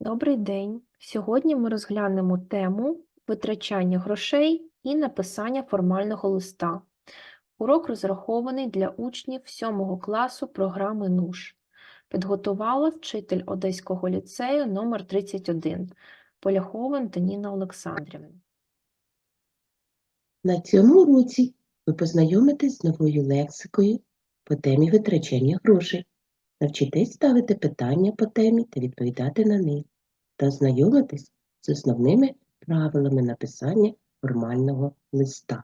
Добрий день! Сьогодні ми розглянемо тему витрачання грошей і написання формального листа. Урок розрахований для учнів 7 класу програми НУШ. Підготувала вчитель Одеського ліцею номер 31 Поляхова Антоніна Олександрівна. На цьому уроці ви познайомитесь з новою лексикою по темі витрачання грошей, навчитесь ставити питання по темі та відповідати на них, та ознайомитесь з основними правилами написання формального листа.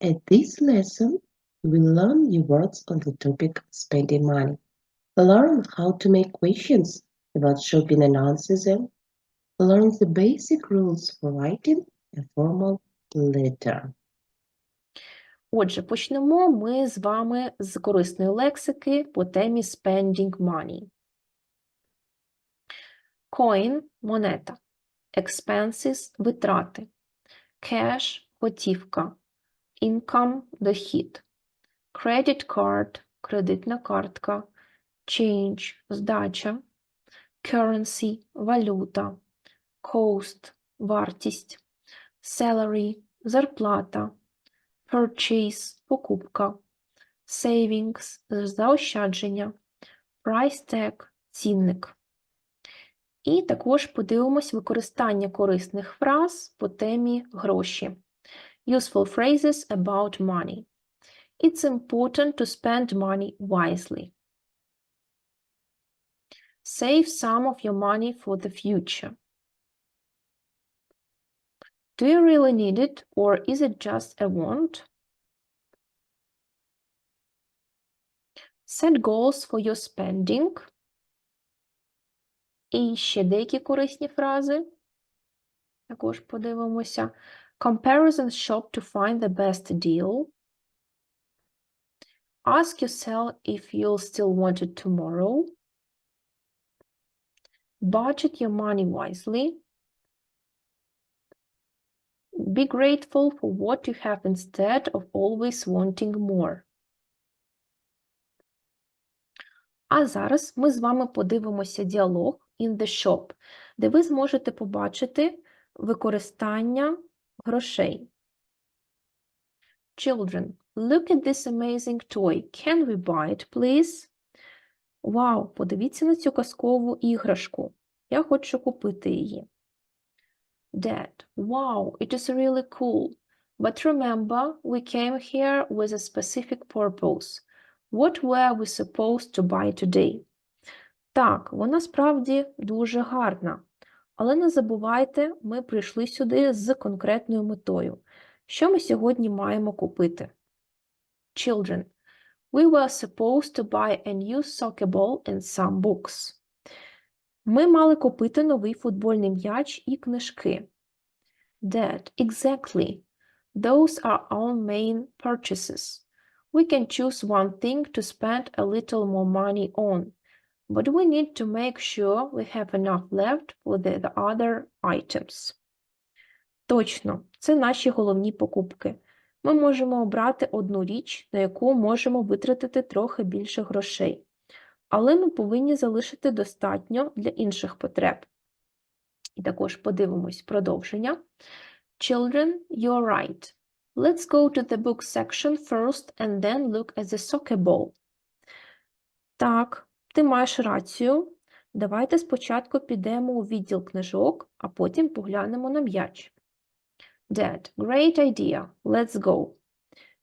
At this lesson, we learn new words on the topic spending money. Learn how to make questions about shopping and answer them. Learn the basic rules for writing a formal letter. Отже, почнемо ми з вами з корисної лексики по темі spending money. Coin – монета. Expenses – витрати. Cash – готівка. Income – дохід. Credit card – кредитна картка. Change – здача. Currency – валюта. Cost – вартість. Salary – зарплата. Purchase – покупка. Savings – заощадження. Price tag – цінник. І також подивимось використання корисних фраз по темі гроші. Useful phrases about money. It's important to spend money wisely. Save some of your money for the future. Do you really need it or is it just a want? Set goals for your spending. І ще деякі корисні фрази. Також подивимося. Comparison shop to find the best deal. Ask yourself if you'll still want it tomorrow. Budget your money wisely. Be grateful for what you have instead of always wanting more. А зараз ми з вами подивимося діалог in the shop, де ви зможете побачити використання грошей. Children, look at this amazing toy. Can we buy it, please? Вау, подивіться на цю казкову іграшку. Я хочу купити її. Dad, wow, it is really cool. But remember, we came here with a specific purpose. What were we supposed to buy today? Так, вона справді дуже гарна. Але не забувайте, ми прийшли сюди з конкретною метою. Що ми сьогодні маємо купити? Children, we were supposed to buy a new soccer ball and some books. Ми мали купити новий футбольний м'яч і книжки. Dad, exactly. Those are our main purchases. We can choose one thing to spend a little more money on, but we need to make sure we have enough left for the other items. Точно, це наші головні покупки. Ми можемо обрати одну річ, на яку можемо витратити трохи більше грошей, але ми повинні залишити достатньо для інших потреб. І також подивимось продовження. Children, you're right. Let's go to the book section first and then look at the soccer ball. Так, ти маєш рацію. Давайте спочатку підемо у відділ книжок, а потім поглянемо на м'яч. Dad, great idea. Let's go.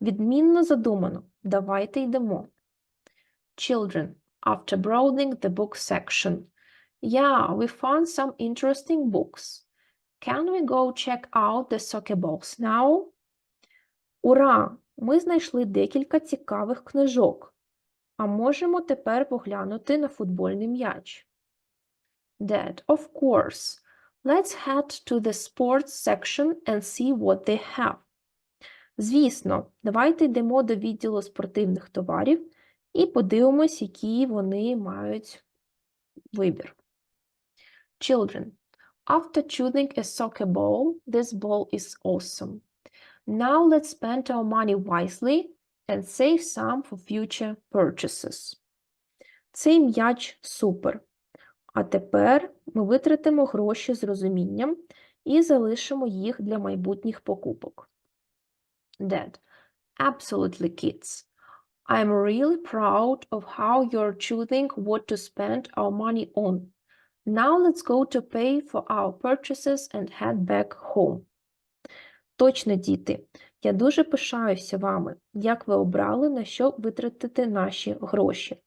Відмінно задумано. Давайте йдемо. Children, after browsing the book section. Yeah, we found some interesting books. Can we go check out the soccer balls now? Ура! Ми знайшли декілька цікавих книжок. А можемо тепер поглянути на футбольний м'яч. Dad, of course. Let's head to the sports section and see what they have. Звісно, давайте йдемо до відділу спортивних товарів і подивимось, які вони мають вибір. Children, after choosing a soccer ball, this ball is awesome. Now let's spend our money wisely and save some for future purchases. Цей м'яч супер. А тепер ми витратимо гроші з розумінням і залишимо їх для майбутніх покупок. Dad. Absolutely, kids. I'm really proud of how you're choosing what to spend our money on. Now let's go to pay for our purchases and head back home. Точно, діти, я дуже пишаюся вами, як ви обрали, на що витратити наші гроші.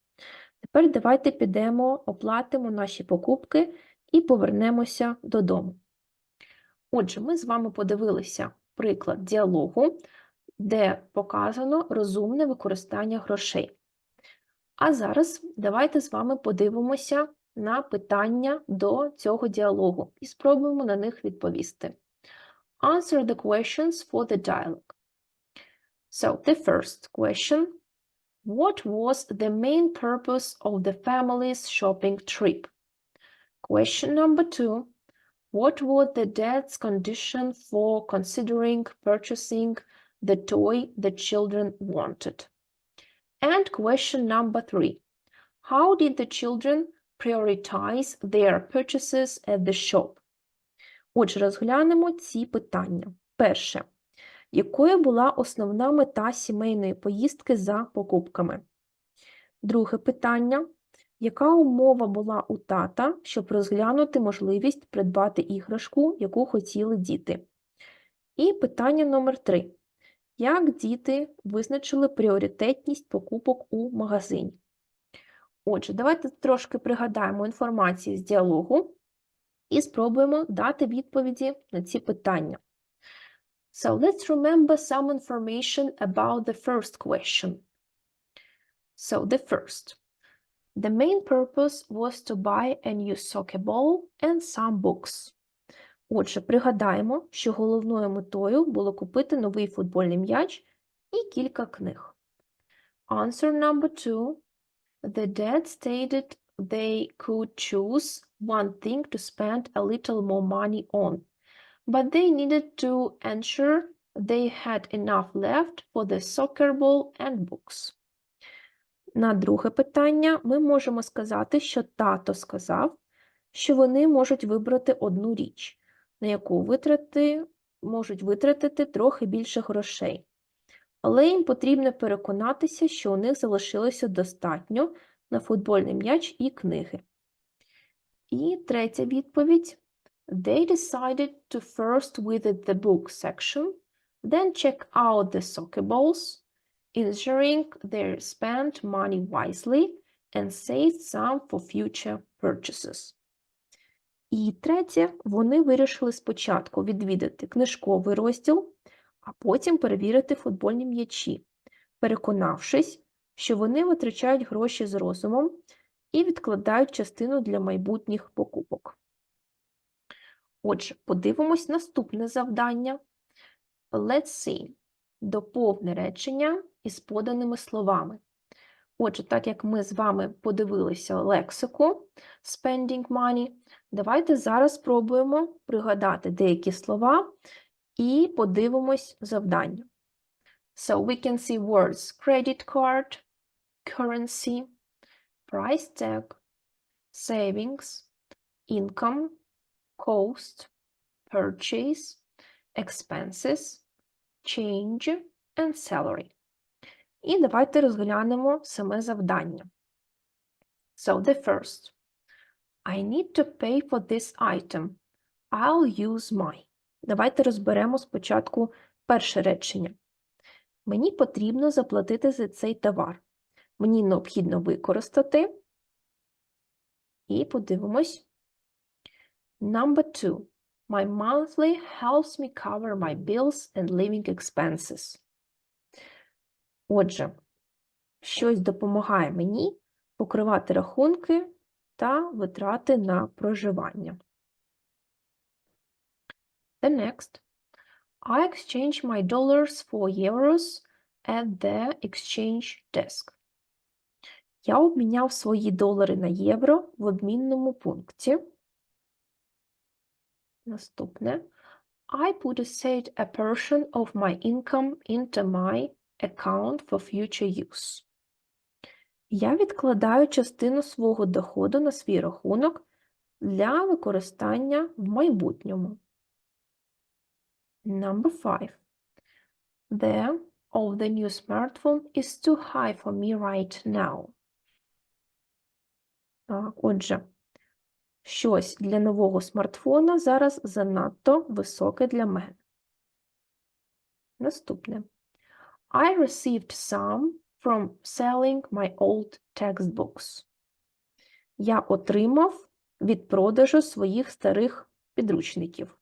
Тепер давайте підемо, оплатимо наші покупки і повернемося додому. Отже, ми з вами подивилися приклад діалогу, де показано розумне використання грошей. А зараз давайте з вами подивимося на питання до цього діалогу і спробуємо на них відповісти. Answer the questions for the dialogue. So, the first question What was the main purpose of the family's shopping trip? Question number two What was the dad's condition for considering purchasing the toy the children wanted? And question number three How did the children prioritize their purchases at the shop? Отже, розглянемо ці питання. Перше. Якою була основна мета сімейної поїздки за покупками? Друге питання. Яка умова була у тата, щоб розглянути можливість придбати іграшку, яку хотіли діти? І питання номер три. Як діти визначили пріоритетність покупок у магазині? Отже, давайте трошки пригадаємо інформацію з діалогу і спробуємо дати відповіді на ці питання. So let's remember some information about the first question. So the first. The main purpose was to buy a new soccer ball and some books. Отже, пригадаємо, що головною метою було купити новий футбольний м'яч і кілька книг. Answer number two. The dad stated they could choose one thing to spend a little more money on, but they needed to ensure they had enough left for the soccer ball and books. На друге питання ми можемо сказати, що тато сказав, що вони можуть вибрати одну річ, на яку витрати, можуть витратити трохи більше грошей. Але їм потрібно переконатися, що у них залишилося достатньо на футбольний м'яч і книги. І третя відповідь. They decided to first visit the book section, then check out the soccer balls, ensuring they spent money wisely and saved some for future purchases. І третє, вони вирішили спочатку відвідати книжковий розділ, а потім перевірити футбольні м'ячі, переконавшись, що вони витрачають гроші з розумом і відкладають частину для майбутніх покупок. Отже, подивимось наступне завдання. Let's see. Доповни речення із поданими словами. Отже, так як ми з вами подивилися лексику spending money, давайте зараз спробуємо пригадати деякі слова і подивимось завдання. So we can see words credit card, currency, price tag, savings, income, cost, purchase, expenses, change and salary. І давайте розглянемо саме завдання. So the first. I need to pay for this item. I'll use my. Давайте розберемо спочатку перше речення. Мені потрібно заплатити за цей товар. Мені необхідно використати. І подивимось. Number two. My monthly helps me cover my bills and living expenses. Отже, щось допомагає мені покривати рахунки та витрати на проживання. The next. I exchange my dollars for euros at the exchange desk. Я обміняв свої долари на євро в обмінному пункті. Наступне. I put aside a portion of my income into my account for future use. Я відкладаю частину свого доходу на свій рахунок для використання в майбутньому. Number five. The of the new smartphone is too high for me right now. Так, отже, щось для нового смартфона зараз занадто високе для мене. Наступне. I received some from selling my old textbooks. Я отримав від продажу своїх старих підручників.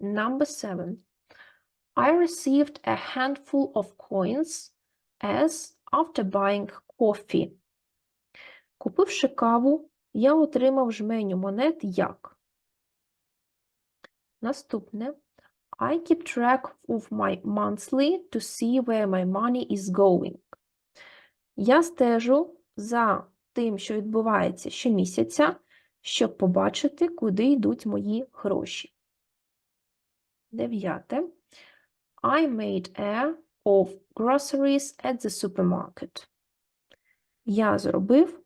Number seven. I received a handful of coins as after buying coffee. Купивши каву, я отримав жменю монет як. Наступне. I keep track of my monthly to see where my money is going. Я стежу за тим, що відбувається щомісяця, щоб побачити, куди йдуть мої гроші. Дев'яте. I made a of groceries at the supermarket. Я зробив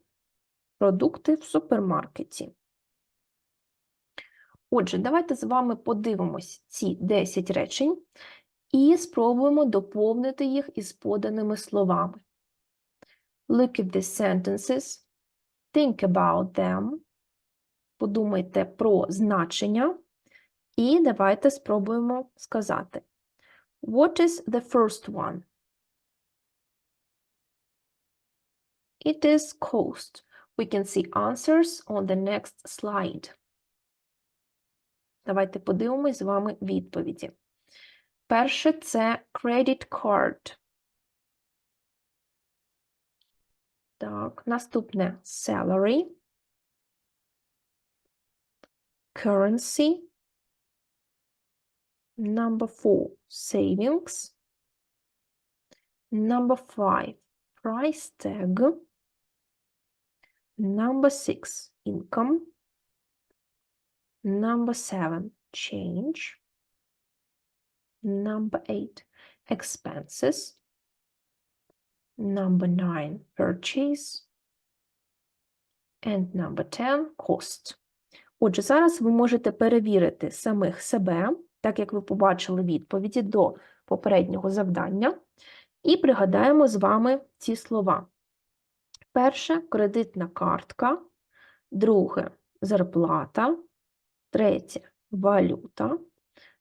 продукти в супермаркеті. Отже, давайте з вами подивимось ці 10 речень і спробуємо доповнити їх із поданими словами. Look at these sentences. Think about them. Подумайте про значення. І давайте спробуємо сказати. What is the first one? It is cost. We can see answers on the next slide. Давайте подивимось з вами відповіді. Перше це credit card. Так, наступне salary, currency, number four savings, number five price tag, number six income, number seven change, number eight expenses, number nine purchase, and number 10 cost. Отже, зараз ви можете перевірити самих себе, так як ви побачили відповіді до попереднього завдання, і пригадаємо з вами ці слова. Перше кредитна картка, друге зарплата, третє. Валюта,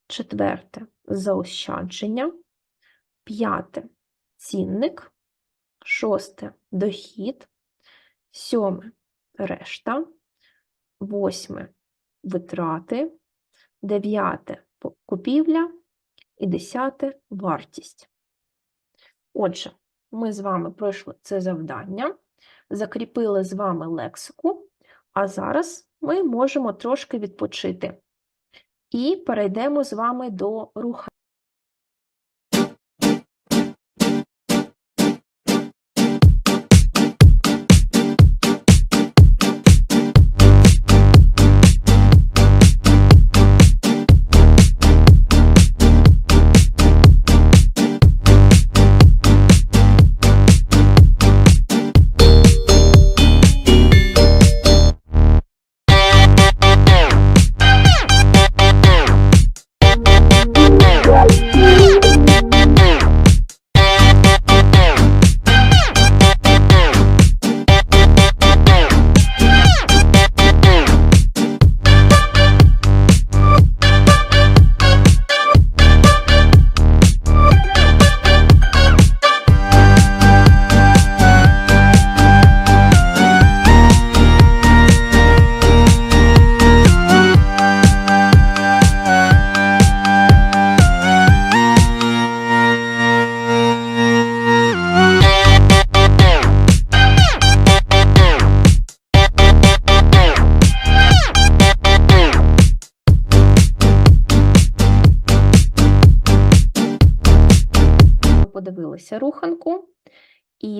четверте. Заощадження, п'яте. Цінник, шосте. Дохід, сьоме. Решта, восьме. Витрати, дев'яте. Купівля. І десяте. Вартість. Отже, ми з вами пройшли це завдання, закріпили з вами лексику, а зараз ми можемо трошки відпочити. І перейдемо з вами до рухання.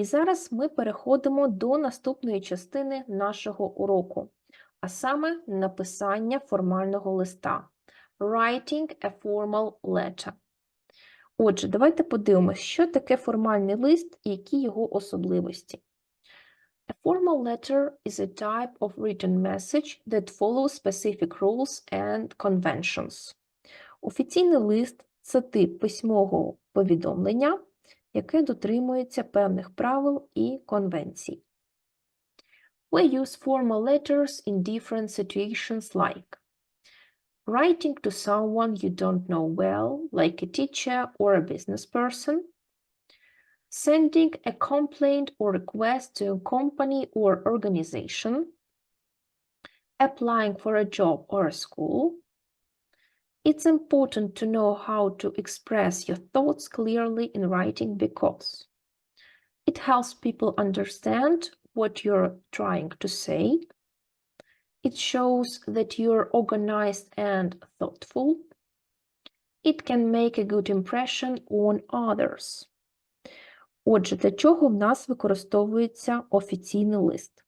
Зараз ми переходимо до наступної частини нашого уроку, а саме написання формального листа. Writing a formal letter. Отже, давайте подивимося, що таке формальний лист і які його особливості. A formal letter is a type of written message that follows specific rules and conventions. Офіційний лист це тип письмового повідомлення, яке дотримується певних правил і конвенцій. We use formal letters in different situations like writing to someone you don't know well, like a teacher or a business person, sending a complaint or request to a company or organization, applying for a job or a school. It's important to know how to express your thoughts clearly in writing because it helps people understand what you're trying to say. It shows that you're organized and thoughtful. It can make a good impression on others. Отже, для чого в нас використовується офіційний лист?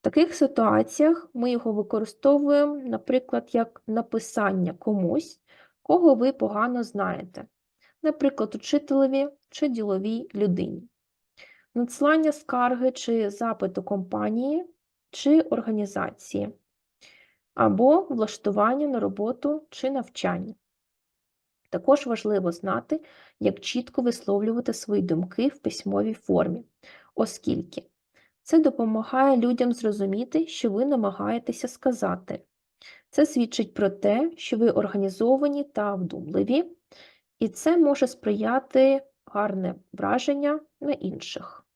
В таких ситуаціях ми його використовуємо, наприклад, як написання комусь, кого ви погано знаєте, наприклад, учителеві чи діловій людині, надсилання скарги чи запиту компанії чи організації, або влаштування на роботу чи навчання. Також важливо знати, як чітко висловлювати свої думки в письмовій формі, оскільки це допомагає людям зрозуміти, що ви намагаєтеся сказати. Це свідчить про те, що ви організовані та вдумливі, і це може сприяти гарне враження на інших.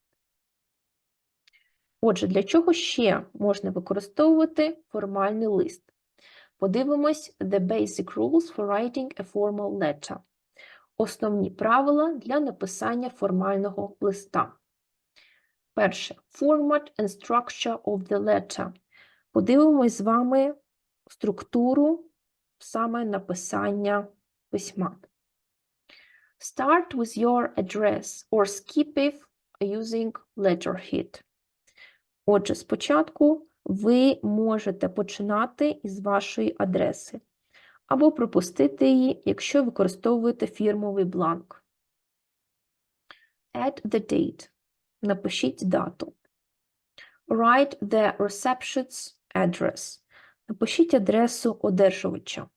Отже, для чого ще можна використовувати формальний лист? Подивимось The Basic Rules for Writing a Formal Letter. Основні правила для написання формального листа. Перше. Format and structure of the letter. Подивимось з вами структуру саме написання письма. Start with your address or skip it using letterhead. Отже, спочатку ви можете починати із вашої адреси або пропустити її, якщо використовуєте фірмовий бланк. Add the date. Напишіть дату. Write the reception's address. Напишіть адресу одержувача.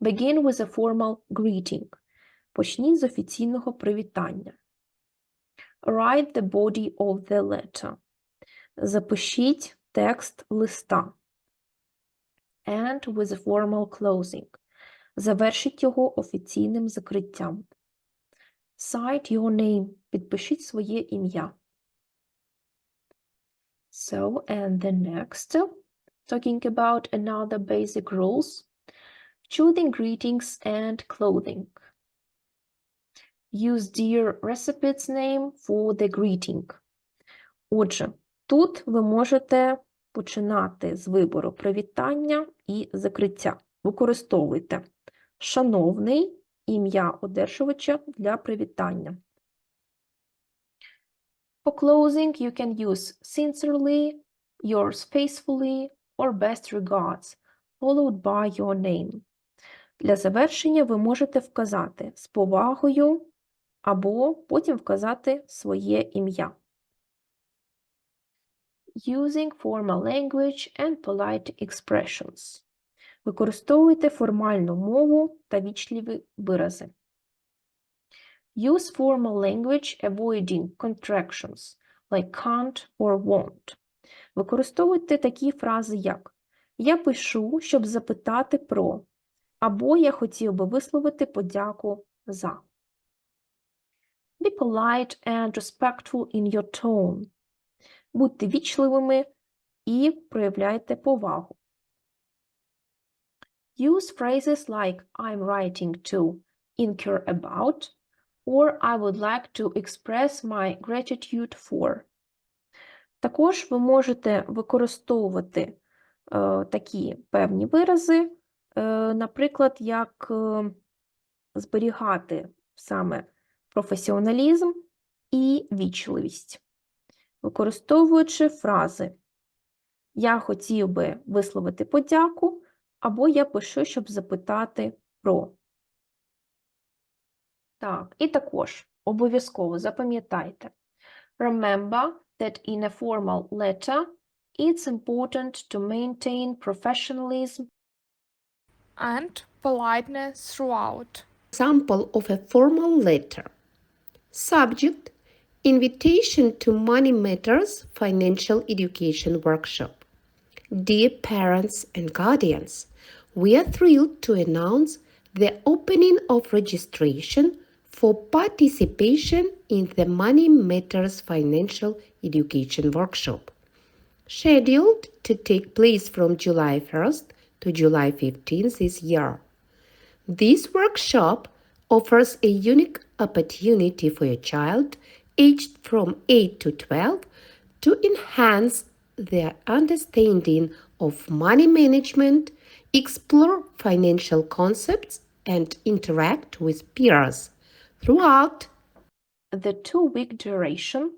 Begin with a formal greeting. Почніть з офіційного привітання. Write the body of the letter. Запишіть текст листа. And with a formal closing. Завершіть його офіційним закриттям. Cite your name. Підпишіть своє ім'я. So, and the next, talking about another basic rules, choosing greetings and clothing. Use dear recipe's name for the greeting. Отже, тут ви можете починати з вибору привітання і закриття. Використовуйте шановний ім'я одержувача для привітання. For closing, you can use sincerely, yours faithfully, or best regards, followed by your name. Для завершення ви можете вказати з повагою або потім вказати своє ім'я. Using formal language and polite expressions. Використовуйте формальну мову та вічливі вирази. Use formal language avoiding contractions like can't or won't. Використовуйте такі фрази, як Я пишу, щоб запитати про, або я хотів би висловити подяку за. Be polite and respectful in your tone. Будьте вічливими і проявляйте повагу. Use phrases like I'm writing to inquire about or I would like to express my gratitude for. Також ви можете використовувати е, такі певні вирази, е, наприклад, як е, зберігати саме професіоналізм і вічливість, використовуючи фрази Я хотів би висловити подяку, або я пишу, щоб запитати про. Так, і також обов'язково запам'ятайте. Remember that in a formal letter, it's important to maintain professionalism and politeness throughout. Example of a formal letter. Subject Invitation to Money Matters Financial Education Workshop. Dear parents and guardians, we are thrilled to announce the opening of registration for participation in the Money Matters Financial Education Workshop scheduled to take place from July 1st to July 15th this year. This workshop offers a unique opportunity for your child aged from 8 to 12 to enhance their understanding of money management, explore financial concepts, and interact with peers. Throughout the two-week duration,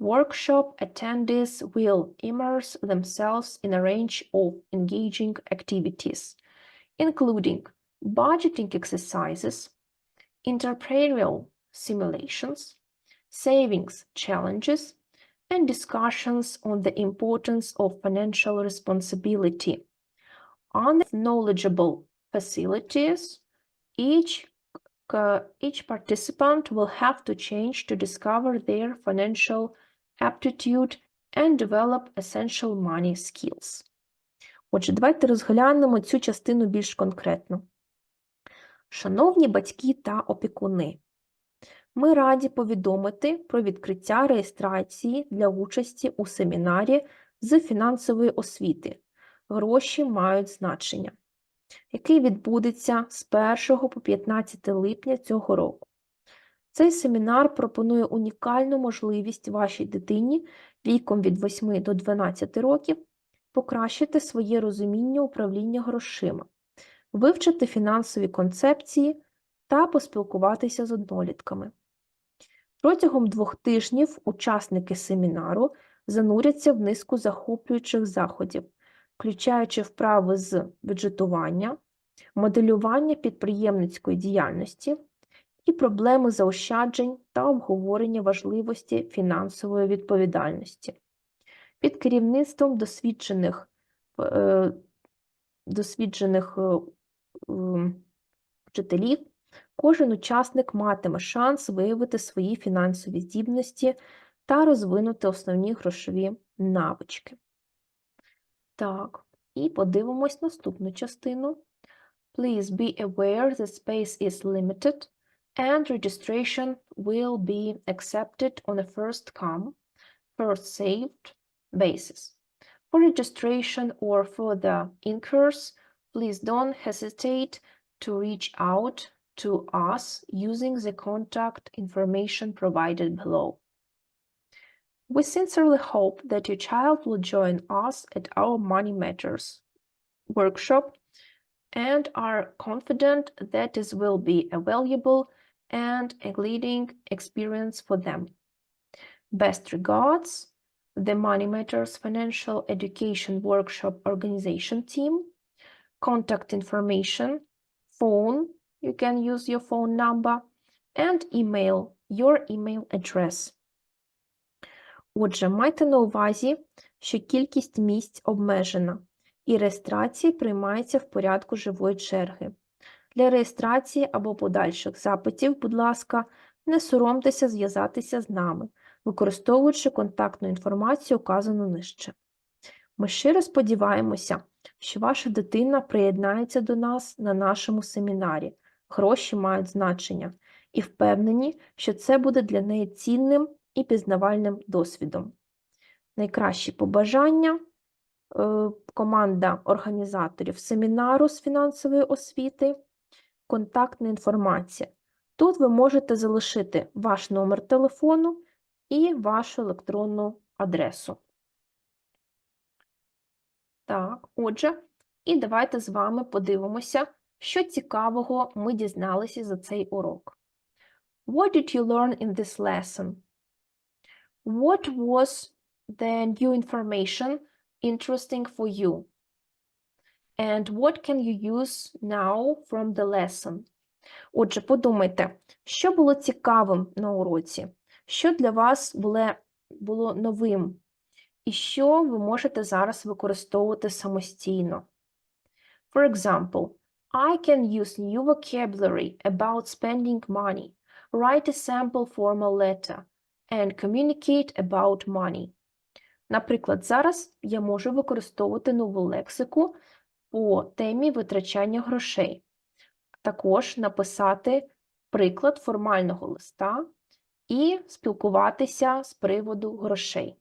workshop attendees will immerse themselves in a range of engaging activities, including budgeting exercises, entrepreneurial simulations, savings challenges, and discussions on the importance of financial responsibility. Under knowledgeable facilities, each uh, each participant will have to change to discover their financial aptitude and develop essential money skills. Отже, давайте розглянемо цю частину більш конкретно. Шановні батьки та опікуни, ми раді повідомити про відкриття реєстрації для участі у семінарі з фінансової освіти Гроші мають значення який відбудеться з 1 по 15 липня цього року. Цей семінар пропонує унікальну можливість вашій дитині віком від 8 до 12 років покращити своє розуміння управління грошима, вивчити фінансові концепції та поспілкуватися з однолітками. Протягом двох тижнів учасники семінару зануряться в низку захоплюючих заходів, включаючи вправи з бюджетування, моделювання підприємницької діяльності і проблеми заощаджень та обговорення важливості фінансової відповідальності. Під керівництвом досвідчених, е, досвідчених е, вчителів кожен учасник матиме шанс виявити свої фінансові здібності та розвинути основні грошові навички. Так, і подивимось наступну частину. Please be aware that space is limited and registration will be accepted on a first come, first saved basis. For registration or further inquiries, please don't hesitate to reach out to us using the contact information provided below. We sincerely hope that your child will join us at our Money Matters workshop and are confident that this will be a valuable and a leading experience for them. Best regards, the Money Matters Financial Education Workshop organization team. Contact information, phone, you can use your phone number, and email, your email address. Отже, майте на увазі, що кількість місць обмежена, і реєстрація приймається в порядку живої черги. Для реєстрації або подальших запитів, будь ласка, не соромтеся зв'язатися з нами, використовуючи контактну інформацію, указану нижче. Ми щиро сподіваємося, що ваша дитина приєднається до нас на нашому семінарі. Гроші мають значення, і впевнені, що це буде для неї цінним і пізнавальним досвідом. Найкращі побажання е, команда організаторів семінару з фінансової освіти, контактна інформація. Тут ви можете залишити ваш номер телефону і вашу електронну адресу. Так, отже, і давайте з вами подивимося, що цікавого ми дізналися за цей урок. What did you learn in this lesson? What was the new information interesting for you? And what can you use now from the lesson? Отже, подумайте, що було цікавим на уроці? Що для вас було було новим і що ви можете зараз використовувати самостійно. For example, I can use new vocabulary about spending money, write a sample formal letter, and communicate about money. Наприклад, зараз я можу використовувати нову лексику по темі витрачання грошей. Також написати приклад формального листа і спілкуватися з приводу грошей.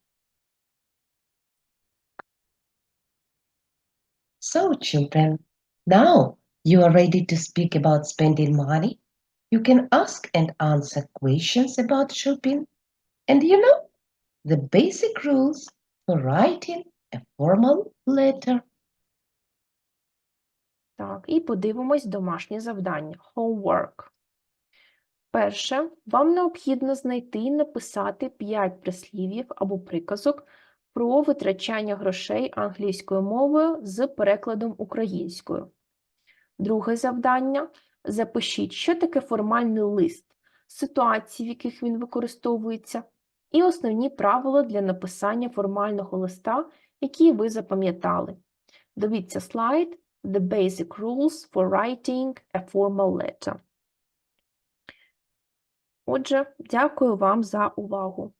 So, children, now you are ready to speak about spending money. You can ask and answer questions about shopping. And you know the basic rules for writing a formal letter. Так, і подивимось домашнє завдання homework. Перше, вам необхідно знайти і написати 5 прислів'їв або приказок про витрачання грошей англійською мовою з перекладом українською. Друге завдання запишіть, що таке формальний лист, ситуації, в яких він використовується, і основні правила для написання формального листа, які ви запам'ятали. Дивіться слайд The basic rules for writing a formal letter. Отже, дякую вам за увагу.